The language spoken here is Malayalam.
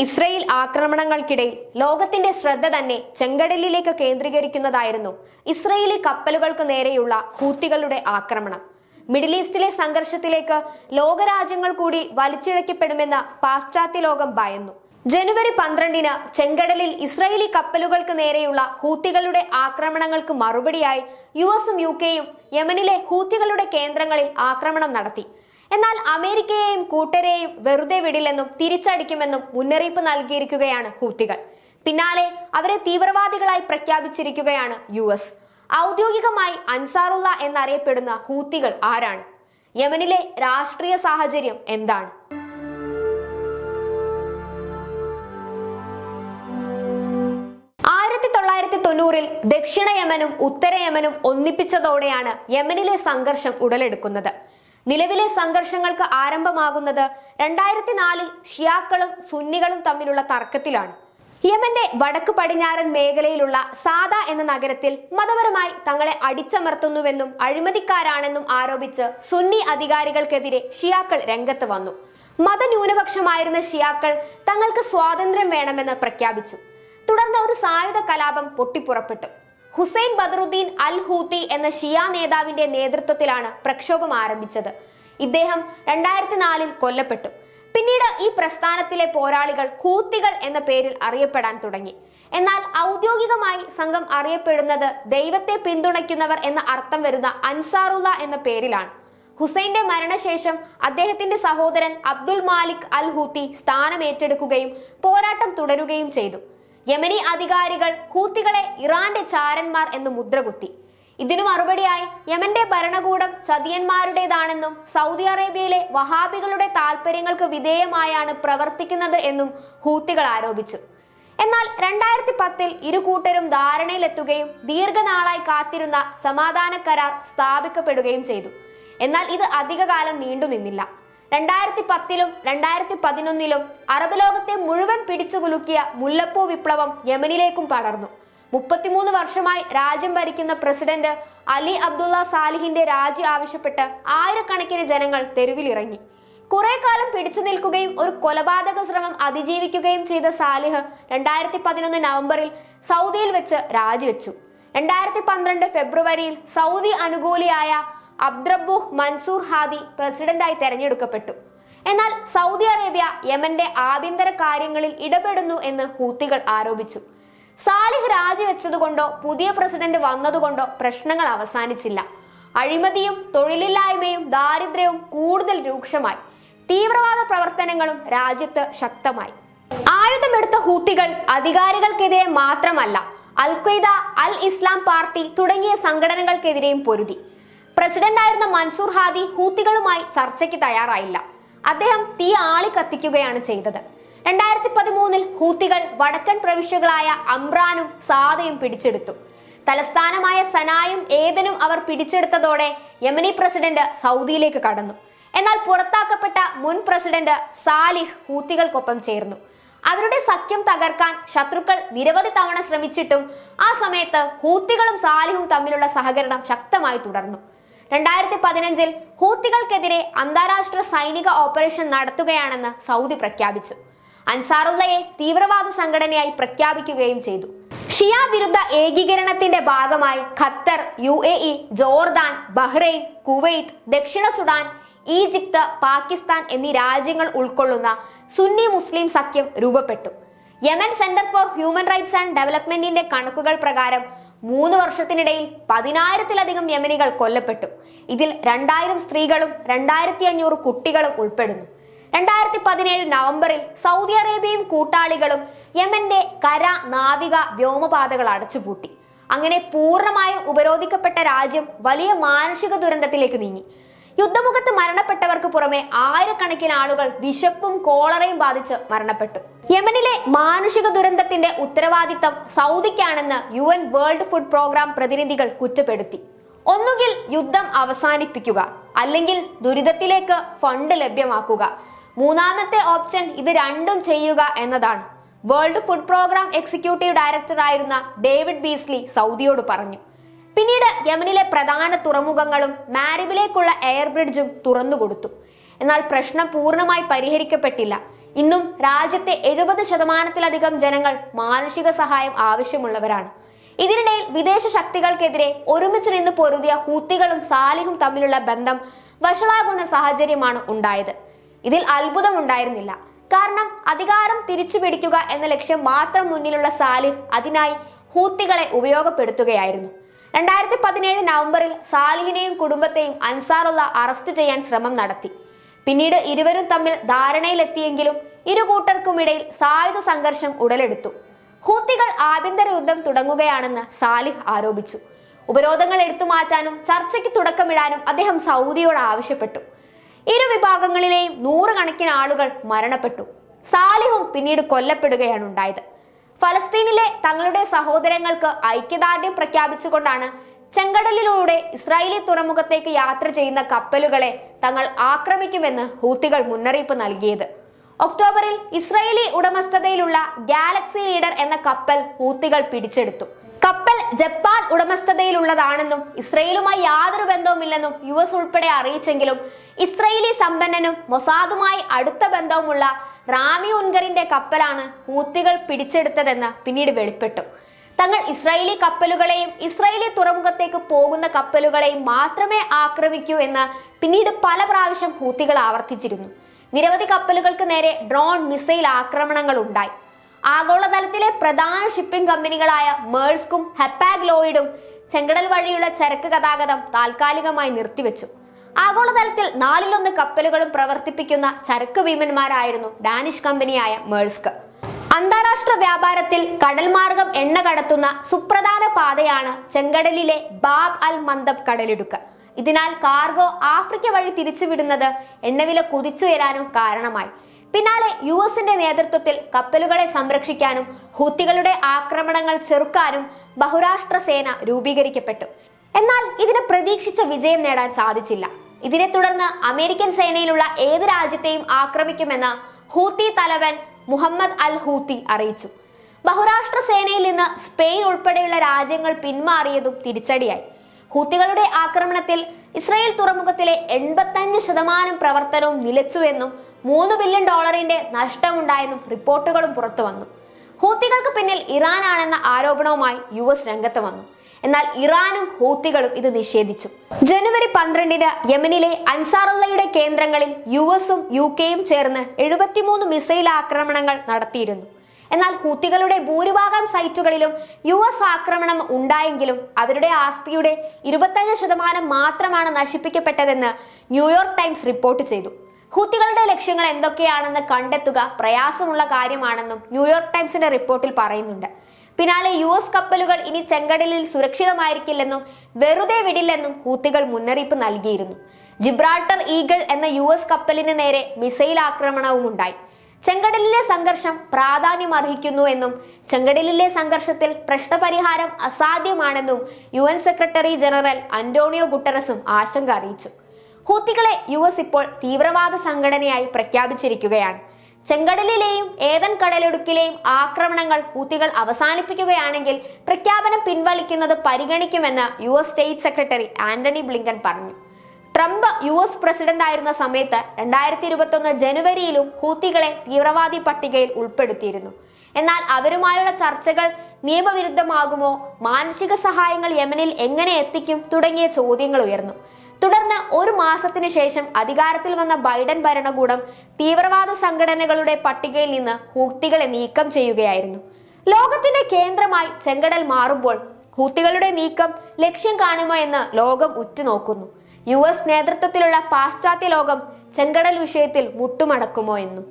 ഇസ്രയേൽ ആക്രമണങ്ങൾക്കിടയിൽ ലോകത്തിന്റെ ശ്രദ്ധ തന്നെ ചെങ്കടലിലേക്ക് കേന്ദ്രീകരിക്കുന്നതായിരുന്നു ഇസ്രയേലി കപ്പലുകൾക്ക് നേരെയുള്ള ഹൂത്തികളുടെ ആക്രമണം. മിഡിൽ ഈസ്റ്റിലെ സംഘർഷത്തിലേക്ക് ലോകരാജ്യങ്ങൾ കൂടി വലിച്ചിഴക്കപ്പെടുമെന്ന് പാശ്ചാത്യ ലോകം ഭയന്നു. ജനുവരി പന്ത്രണ്ടിന് ചെങ്കടലിൽ ഇസ്രയേലി കപ്പലുകൾക്ക് നേരെയുള്ള ഹൂത്തികളുടെ ആക്രമണങ്ങൾക്ക് മറുപടിയായി യു എസും യു കെയും യമനിലെ ഹൂത്തികളുടെ കേന്ദ്രങ്ങളിൽ ആക്രമണം നടത്തി. എന്നാൽ അമേരിക്കയെയും കൂട്ടരെയും വെറുതെ വിടില്ലെന്നും തിരിച്ചടിക്കുമെന്നും മുന്നറിയിപ്പ് നൽകിയിരിക്കുകയാണ് ഹൂത്തികൾ. പിന്നാലെ അവരെ തീവ്രവാദികളായി പ്രഖ്യാപിച്ചിരിക്കുകയാണ് യു എസ്. ഔദ്യോഗികമായി അൻസാറുള്ള എന്നറിയപ്പെടുന്ന ഹൂത്തികൾ ആരാണ്? യമനിലെ രാഷ്ട്രീയ സാഹചര്യം എന്താണ്? ആയിരത്തി തൊള്ളായിരത്തി തൊണ്ണൂറിൽ ദക്ഷിണ യമനും ഉത്തര യമനും ഒന്നിപ്പിച്ചതോടെയാണ് യമനിലെ സംഘർഷം ഉടലെടുക്കുന്നത്. നിലവിലെ സംഘർഷങ്ങൾക്ക് ആരംഭമാകുന്നത് രണ്ടായിരത്തി നാലിൽ ഷിയാക്കളും സുന്നികളും തമ്മിലുള്ള തർക്കത്തിലാണ്. യമന്റെ വടക്ക് പടിഞ്ഞാറൻ മേഖലയിലുള്ള സാദ എന്ന നഗരത്തിൽ മതപരമായി തങ്ങളെ അടിച്ചമർത്തുന്നുവെന്നും അഴിമതിക്കാരാണെന്നും ആരോപിച്ച് സുന്നി അധികാരികൾക്കെതിരെ ഷിയാക്കൾ രംഗത്ത് വന്നു. മതന്യൂനപക്ഷമായിരുന്ന ഷിയാക്കൾ തങ്ങൾക്ക് സ്വാതന്ത്ര്യം വേണമെന്ന് പ്രഖ്യാപിച്ചു. തുടർന്ന് ഒരു സായുധ കലാപം പൊട്ടിപ്പുറപ്പെട്ടു. ഹുസൈൻ ബദറുദ്ദീൻ അൽ ഹൂത്തി എന്ന ഷിയ നേതാവിന്റെ നേതൃത്വത്തിലാണ് പ്രക്ഷോഭം ആരംഭിച്ചത്. ഇദ്ദേഹം രണ്ടായിരത്തി നാലിൽ കൊല്ലപ്പെട്ടു. പിന്നീട് ഈ പ്രസ്ഥാനത്തിലെ പോരാളികൾ ഹൂത്തികൾ എന്ന പേരിൽ അറിയപ്പെടാൻ തുടങ്ങി. എന്നാൽ ഔദ്യോഗികമായി സംഘം അറിയപ്പെടുന്നത് ദൈവത്തെ പിന്തുണയ്ക്കുന്നവർ എന്ന അർത്ഥം വരുന്ന അൻസാറുല്ല എന്ന പേരിലാണ്. ഹുസൈന്റെ മരണശേഷം അദ്ദേഹത്തിന്റെ സഹോദരൻ അബ്ദുൽ മാലിക് അൽ ഹൂത്തി സ്ഥാനം ഏറ്റെടുക്കുകയും പോരാട്ടം തുടരുകയും ചെയ്തു. യമനി അധികാരികൾ ഹൂത്തികളെ ഇറാന്റെ ചാരന്മാർ എന്ന് മുദ്രകുത്തി. ഇതിനു മറുപടിയായി യമന്റെ ഭരണകൂടം ചതിയന്മാരുടേതാണെന്നും സൗദി അറേബ്യയിലെ വഹാബികളുടെ താൽപര്യങ്ങൾക്ക് വിധേയമായാണ് പ്രവർത്തിക്കുന്നത് എന്നും ഹൂത്തികൾ ആരോപിച്ചു. എന്നാൽ രണ്ടായിരത്തി പത്തിൽ ഇരു കൂട്ടരും ധാരണയിലെത്തുകയും ദീർഘനാളായി കാത്തിരുന്ന സമാധാന കരാർ സ്ഥാപിക്കപ്പെടുകയും ചെയ്തു. എന്നാൽ ഇത് അധികകാലം നീണ്ടുനിന്നില്ല. രണ്ടായിരത്തി പത്തിലും രണ്ടായിരത്തി പതിനൊന്നിലും അറബ് ലോകത്തെ മുഴുവൻ പിടിച്ചുകുലുക്കിയ മുല്ലപ്പൂ വിപ്ലവം യമനിലേക്കും പടർന്നു. മുപ്പത്തിമൂന്ന് വർഷമായി രാജ്യം ഭരിക്കുന്ന പ്രസിഡന്റ് അലി അബ്ദുള്ള സാലിഹിന്റെ രാജി ആവശ്യപ്പെട്ട് ആയിരക്കണക്കിന് ജനങ്ങൾ തെരുവിലിറങ്ങി. കുറെ കാലം പിടിച്ചു നിൽക്കുകയും ഒരു കൊലപാതക ശ്രമം അതിജീവിക്കുകയും ചെയ്ത സാലിഹ് രണ്ടായിരത്തി പതിനൊന്ന് നവംബറിൽ സൗദിയിൽ വെച്ച് രാജിവെച്ചു. രണ്ടായിരത്തി പന്ത്രണ്ട് ഫെബ്രുവരിയിൽ സൗദി അനുകൂലിയായ അബ്ദ്രബുഹ് മൻസൂർ ഹാദി പ്രസിഡന്റായി തെരഞ്ഞെടുക്കപ്പെട്ടു. എന്നാൽ സൗദി അറേബ്യ യമന്റെ ആഭ്യന്തര കാര്യങ്ങളിൽ ഇടപെടുന്നു എന്ന് ഹൂത്തികൾ ആരോപിച്ചു. സാലിഹ് രാജിവെച്ചതുകൊണ്ടോ പുതിയ പ്രസിഡന്റ് വന്നതുകൊണ്ടോ പ്രശ്നങ്ങൾ അവസാനിച്ചില്ല. അഴിമതിയും തൊഴിലില്ലായ്മയും ദാരിദ്ര്യവും കൂടുതൽ രൂക്ഷമായി. തീവ്രവാദ പ്രവർത്തനങ്ങളും രാജ്യത്ത് ശക്തമായി. ആയുധമെടുത്ത ഹൂത്തികൾ അധികാരികൾക്കെതിരെ മാത്രമല്ല അൽ ഖ്വയ്ദ അൽ ഇസ്ലാം പാർട്ടി തുടങ്ങിയ സംഘടനകൾക്കെതിരെയും പൊരുതി. പ്രസിഡന്റായിരുന്ന മൻസൂർ ഹാദി ഹൂത്തികളുമായി ചർച്ചയ്ക്ക് തയ്യാറായില്ല. അദ്ദേഹം തീ ആളി കത്തിക്കുകയാണ് ചെയ്തത്. രണ്ടായിരത്തി പതിമൂന്നിൽ ഹൂത്തികൾ വടക്കൻ പ്രവിശ്യകളായ അംറാനും സാദയും പിടിച്ചെടുത്തു. തലസ്ഥാനമായ സനായും ഏതനും അവർ പിടിച്ചെടുത്തതോടെ യമനി പ്രസിഡന്റ് സൗദിയിലേക്ക് കടന്നു. എന്നാൽ പുറത്താക്കപ്പെട്ട മുൻ പ്രസിഡന്റ് സാലിഹ് ഹൂത്തികൾക്കൊപ്പം ചേർന്നു. അവരുടെ സഖ്യം തകർക്കാൻ ശത്രുക്കൾ നിരവധി തവണ ശ്രമിച്ചിട്ടും ആ സമയത്ത് ഹൂത്തികളും സാലിഹും തമ്മിലുള്ള സഹകരണം ശക്തമായി തുടർന്നു. രണ്ടായിരത്തി പതിനഞ്ചിൽ ഹൂത്തികൾക്കെതിരെ അന്താരാഷ്ട്ര സൈനിക ഓപ്പറേഷൻ നടത്തുകയാണെന്ന് സൗദി പ്രഖ്യാപിച്ചു. അൻസാറുള്ളയെ തീവ്രവാദ സംഘടനയായി പ്രഖ്യാപിക്കുകയും ചെയ്തു. ഷിയ വിരുദ്ധ ഏകീകരണത്തിന്റെ ഭാഗമായി Qatar U A E Jordan Bahrain Kuwait ദക്ഷിണ സുഡാൻ ഈജിപ്ത് പാകിസ്ഥാൻ എന്നീ രാജ്യങ്ങൾ ഉൾക്കൊള്ളുന്ന സുന്നി മുസ്ലിം സഖ്യം രൂപപ്പെട്ടു. Yemen centre for human rights and ഡെവലപ്മെന്റിന്റെ കണക്കുകൾ പ്രകാരം മൂന്ന് വർഷത്തിനിടയിൽ പതിനായിരത്തിലധികം യമനികൾ കൊല്ലപ്പെട്ടു. ഇതിൽ രണ്ടായിരം സ്ത്രീകളും രണ്ടായിരത്തി അഞ്ഞൂറ് കുട്ടികളും ഉൾപ്പെടുന്നു. രണ്ടായിരത്തി പതിനേഴ് നവംബറിൽ സൗദി അറേബ്യയും കൂട്ടാളികളും യമന്റെ കര നാവിക വ്യോമപാതകൾ അടച്ചുപൂട്ടി. അങ്ങനെ പൂർണമായും ഉപരോധിക്കപ്പെട്ട രാജ്യം വലിയ മാനുഷിക ദുരന്തത്തിലേക്ക് നീങ്ങി. യുദ്ധമുഖത്ത് മരണപ്പെട്ടവർക്ക് പുറമെ ആയിരക്കണക്കിന് ആളുകൾ വിശപ്പും കോളറയും ബാധിച്ച് മരണപ്പെട്ടു. യമനിലെ മാനുഷിക ദുരന്തത്തിന്റെ ഉത്തരവാദിത്തം സൗദിക്കാണെന്ന് U N world food programme പ്രതിനിധികൾ കുറ്റപ്പെടുത്തി. ഒന്നുകിൽ യുദ്ധം അവസാനിപ്പിക്കുക അല്ലെങ്കിൽ ദുരിതത്തിലേക്ക് ഫണ്ട് ലഭ്യമാക്കുക. മൂന്നാമത്തെ ഓപ്ഷൻ ഇത് രണ്ടും ചെയ്യുക എന്നതാണ്. World food programme executive director ആയിരുന്ന ഡേവിഡ് ബീസ്ലി സൗദിയോട് പറഞ്ഞു. പിന്നീട് യമനിലെ പ്രധാന തുറമുഖങ്ങളും മാരിബിലേക്കുള്ള എയർ ബ്രിഡ്ജും തുറന്നുകൊടുത്തു എന്നാൽ പ്രശ്നം പൂർണമായി പരിഹരിക്കപ്പെട്ടില്ല. ഇന്നും രാജ്യത്തെ എഴുപത് ശതമാനത്തിലധികം ജനങ്ങൾ മാനുഷിക സഹായം ആവശ്യമുള്ളവരാണ്. ഇതിനിടയിൽ വിദേശ ശക്തികൾക്കെതിരെ ഒരുമിച്ച് നിന്ന് പൊരുതിയ ഹൂത്തികളും സാലിഹും തമ്മിലുള്ള ബന്ധം വഷളാകുന്ന സാഹചര്യമാണ് ഉണ്ടായത്. ഇതിൽ അത്ഭുതമുണ്ടായിരുന്നില്ല. കാരണം അധികാരം തിരിച്ചു പിടിക്കുക എന്ന ലക്ഷ്യം മാത്രം മുന്നിലുള്ള സാലിഹ് അതിനായി ഹൂത്തികളെ ഉപയോഗപ്പെടുത്തുകയായിരുന്നു. രണ്ടായിരത്തി പതിനേഴ് നവംബറിൽ സാലിഹിനെയും കുടുംബത്തെയും അൻസാറുള്ള അറസ്റ്റ് ചെയ്യാൻ ശ്രമം നടത്തി. പിന്നീട് ഇരുവരും തമ്മിൽ ധാരണയിലെത്തിയെങ്കിലും ഇരു കൂട്ടർക്കുമിടയിൽ സായുധ സംഘർഷം ഉടലെടുത്തു. ഹൂത്തികൾ ആഭ്യന്തര യുദ്ധം തുടങ്ങുകയാണെന്ന് സാലിഹ് ആരോപിച്ചു. ഉപരോധങ്ങൾ എടുത്തു മാറ്റാനും ചർച്ചയ്ക്ക് തുടക്കമിടാനും അദ്ദേഹം സൗദിയോട് ആവശ്യപ്പെട്ടു. ഇരു വിഭാഗങ്ങളിലെയും നൂറുകണക്കിന് ആളുകൾ മരണപ്പെട്ടു. സാലിഹും പിന്നീട് കൊല്ലപ്പെടുകയാണ് ഉണ്ടായത്. ഫലസ്തീനിലെ തങ്ങളുടെ സഹോദരങ്ങൾക്ക് ഐക്യദാർഢ്യം പ്രഖ്യാപിച്ചുകൊണ്ടാണ് ചെങ്കടലിലൂടെ ഇസ്രായേലി തുറമുഖത്തേക്ക് യാത്ര ചെയ്യുന്ന കപ്പലുകളെ തങ്ങൾ ആക്രമിക്കുമെന്ന് ഹൂത്തികൾ മുന്നറിയിപ്പ് നൽകിയത്. ഒക്ടോബറിൽ ഇസ്രായേലി ഉടമസ്ഥതയിലുള്ള ഗാലക്സി ലീഡർ എന്ന കപ്പൽ ഹൂത്തികൾ പിടിച്ചെടുത്തു. കപ്പൽ ജപ്പാൻ ഉടമസ്ഥതയിലുള്ളതാണെന്നും ഇസ്രയേലുമായി യാതൊരു ബന്ധവുമില്ലെന്നും യു എസ് ഉൾപ്പെടെ അറിയിച്ചെങ്കിലും ഇസ്രയേലി സമ്പന്നനും മൊസാദുമായി അടുത്ത ബന്ധവുമുള്ള റാമി ഉൻഗറിന്റെ കപ്പലാണ് ഹൂത്തികൾ പിടിച്ചെടുത്തതെന്ന് പിന്നീട് വെളിപ്പെട്ടു. തങ്ങൾ ഇസ്രായേലി കപ്പലുകളെയും ഇസ്രായേലി തുറമുഖത്തേക്ക് പോകുന്ന കപ്പലുകളെയും മാത്രമേ ആക്രമിക്കൂ എന്ന് പിന്നീട് പല പ്രാവശ്യം ഹൂത്തികൾ ആവർത്തിച്ചിരുന്നു. നിരവധി കപ്പലുകൾക്ക് നേരെ ഡ്രോൺ മിസൈൽ ആക്രമണങ്ങൾ ഉണ്ടായി. ആഗോളതലത്തിലെ പ്രധാന ഷിപ്പിംഗ് കമ്പനികളായ മേഴ്സ്കും ഹെപ്പാഗ് ലോയിഡും ചെങ്കടൽ വഴിയുള്ള ചരക്ക് ഗതാഗതം താൽക്കാലികമായി നിർത്തിവെച്ചു. ആഗോളതലത്തിൽ നാലിലൊന്ന് കപ്പലുകളും പ്രവർത്തിപ്പിക്കുന്ന ചരക്ക് ഭീമന്മാരായിരുന്നു ഡാനിഷ് കമ്പനിയായ മേഴ്സ്ക്. അന്താരാഷ്ട്ര വ്യാപാരത്തിൽ കടൽമാർഗം എണ്ണ കടത്തുന്ന സുപ്രധാന പാതയാണ് ചെങ്കടലിലെ ബാബ് അൽ മന്ദബ് കടലിടുക്ക്. ഇതിനാൽ കാർഗോ ആഫ്രിക്ക വഴി തിരിച്ചുവിടുന്നത് എണ്ണവില കുതിച്ചുയരാനും കാരണമായി. പിന്നാലെ യു എസിന്റെ നേതൃത്വത്തിൽ കപ്പലുകളെ സംരക്ഷിക്കാനും ഹൂത്തികളുടെ ആക്രമണങ്ങൾ ചെറുക്കാനും ബഹുരാഷ്ട്ര സേന രൂപീകരിക്കപ്പെട്ടു. എന്നാൽ ഇതിന് പ്രതീക്ഷിച്ച വിജയം നേടാൻ സാധിച്ചില്ല. ഇതിനെ തുടർന്ന് അമേരിക്കൻ സേനയിലുള്ള ഏത് രാജ്യത്തെയും ആക്രമിക്കുമെന്ന് ഹൂത്തി തലവൻ മുഹമ്മദ് അൽ ഹൂത്തി അറിയിച്ചു. ബഹുരാഷ്ട്ര സേനയിൽ നിന്ന് സ്പെയിൻ ഉൾപ്പെടെയുള്ള രാജ്യങ്ങൾ പിന്മാറിയതും തിരിച്ചടിയായി. ഹൂത്തികളുടെ ആക്രമണത്തിൽ ഇസ്രായേൽ തുറമുഖത്തിലെ എൺപത്തഞ്ച് ശതമാനം പ്രവർത്തനവും നിലച്ചുവെന്നും മൂന്ന് ബില്യൺ ഡോളറിന്റെ നഷ്ടമുണ്ടായെന്നും റിപ്പോർട്ടുകളും പുറത്തു വന്നു ഹൂത്തികൾക്ക് പിന്നിൽ ഇറാനാണെന്ന ആരോപണവുമായി യു എസ് രംഗത്ത് വന്നു. എന്നാൽ ഇറാനും ഹൂത്തികളും ഇത് നിഷേധിച്ചു. ജനുവരി പന്ത്രണ്ടിന് യമനിലെ അൻസാറുള്ളയുടെ കേന്ദ്രങ്ങളിൽ യു എസും യു കെയും ചേർന്ന് എഴുപത്തിമൂന്ന് മിസൈൽ ആക്രമണങ്ങൾ നടത്തിയിരുന്നു. എന്നാൽ ഹൂത്തികളുടെ ഭൂരിഭാഗം സൈറ്റുകളിലും യു എസ് ആക്രമണം ഉണ്ടായെങ്കിലും അവരുടെ ആസ്തിയുടെ ഇരുപത്തഞ്ച് ശതമാനം മാത്രമാണ് നശിപ്പിക്കപ്പെട്ടതെന്ന് ന്യൂയോർക്ക് ടൈംസ് റിപ്പോർട്ട് ചെയ്തു. ഹൂത്തികളുടെ ലക്ഷ്യങ്ങൾ എന്തൊക്കെയാണെന്ന് കണ്ടെത്തുക പ്രയാസമുള്ള കാര്യമാണെന്നും ന്യൂയോർക്ക് ടൈംസിന്റെ റിപ്പോർട്ടിൽ പറയുന്നുണ്ട്. പിന്നാലെ യു എസ് കപ്പലുകൾ ഇനി ചെങ്കടലിൽ സുരക്ഷിതമായിരിക്കില്ലെന്നും വെറുതെ വിടില്ലെന്നും ഹൂത്തികൾ മുന്നറിയിപ്പ് നൽകിയിരുന്നു. ജിബ്രാൾട്ടർ ഈഗിൾ എന്ന യു എസ് കപ്പലിന് നേരെ മിസൈൽ ആക്രമണവും ഉണ്ടായി. ചെങ്കടലിലെ സംഘർഷം പ്രാധാന്യം അർഹിക്കുന്നു എന്നും ചെങ്കടലിലെ സംഘർഷത്തിൽ പ്രശ്നപരിഹാരം അസാധ്യമാണെന്നും U N secretary general Antonio ഗുട്ടറസും ആശങ്ക അറിയിച്ചു. ഹൂത്തികളെ യു ഇപ്പോൾ തീവ്രവാദ സംഘടനയായി പ്രഖ്യാപിച്ചിരിക്കുകയാണ്. ചെങ്കടലിലെയും ഏതൻ കടലിടുക്കിലെയും ആക്രമണങ്ങൾ ഹൂത്തികൾ അവസാനിപ്പിക്കുകയാണെങ്കിൽ പ്രഖ്യാപനം പിൻവലിക്കുന്നത് പരിഗണിക്കുമെന്ന് U S state secretary Antony Blinken പറഞ്ഞു. ട്രംപ് യു എസ് പ്രസിഡന്റ് ആയിരുന്ന സമയത്ത് രണ്ടായിരത്തി ഇരുപത്തി ഒന്ന് ജനുവരിയിലും ഹൂത്തികളെ തീവ്രവാദി പട്ടികയിൽ ഉൾപ്പെടുത്തിയിരുന്നു. എന്നാൽ അവരുമായുള്ള ചർച്ചകൾ നിയമവിരുദ്ധമാകുമോ? മാനുഷിക സഹായങ്ങൾ യമനിൽ എങ്ങനെ എത്തിക്കും? തുടങ്ങിയ ചോദ്യങ്ങൾ ഉയർന്നു. തുടർന്ന് ഒരു മാസത്തിനു ശേഷം അധികാരത്തിൽ വന്ന ബൈഡൻ ഭരണകൂടം തീവ്രവാദ സംഘടനകളുടെ പട്ടികയിൽ നിന്ന് ഹൂത്തികളെ നീക്കം ചെയ്യുകയായിരുന്നു. ലോകത്തിന്റെ കേന്ദ്രമായി ചെങ്കടൽ മാറുമ്പോൾ ഹൂത്തികളുടെ നീക്കം ലക്ഷ്യം കാണുമോ എന്ന് ലോകം ഉറ്റുനോക്കുന്നു. യു എസ് നേതൃത്വത്തിലുള്ള പാശ്ചാത്യ ലോകം ചെങ്കടൽ വിഷയത്തിൽ മുട്ടുമടക്കുമോ എന്നും.